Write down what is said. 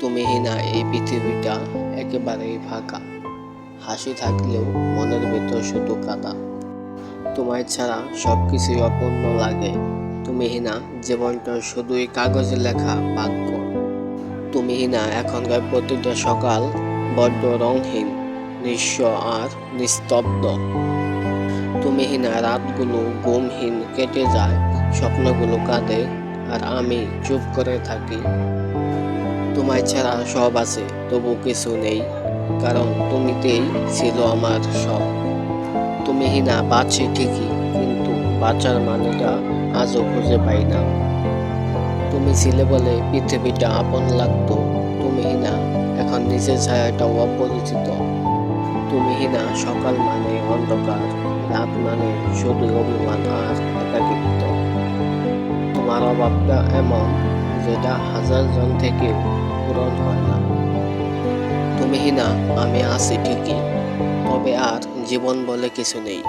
তুমিহীনা এই পৃথিবীটা একেবারেই ফাঁকা। হাসি থাকলেও মনের ভেতর শুধু কাদা। তোমায় ছাড়া সব কিছুই অপূর্ণ লাগে। তুমিহীনা জীবনটা শুধুই কাগজে লেখা বাক্য। তুমিহীনা এখনকার প্রতিটা সকাল বড্ড রংহীন নিঃস্ব আর নিস্তব্ধ। তুমিহীনা রাতগুলো ঘুমহীন কেটে যায়, স্বপ্নগুলো কাঁদে, আর আমি চুপ করে থাকি। তোমায় ছাড়া সব আছে, তবু কিছু নেই, কারণ তুমিতেই ছিল আমার সব। তুমিহীনা বাঁচি ঠিকই, কিন্তু বাঁচার মানেটা আজও খুঁজে পাই না। তুমি ছিলে বলে পৃথিবীটা আপন লাগতো, তুমি তুমিহীনা এখন নিজের ছায়াটাও অপরিচিত। তুমি তুমিহীনা সকাল মানে অন্ধকার, রাত মানে শুধু অভিমান আর একাকিত্ব। তোমার অভাবটা এমন যেটা হাজার জন থেকে পূরণ হয় না। তুমি না আমি আছি ঠিকই, তবে আর জীবন বলে কিছু নেই।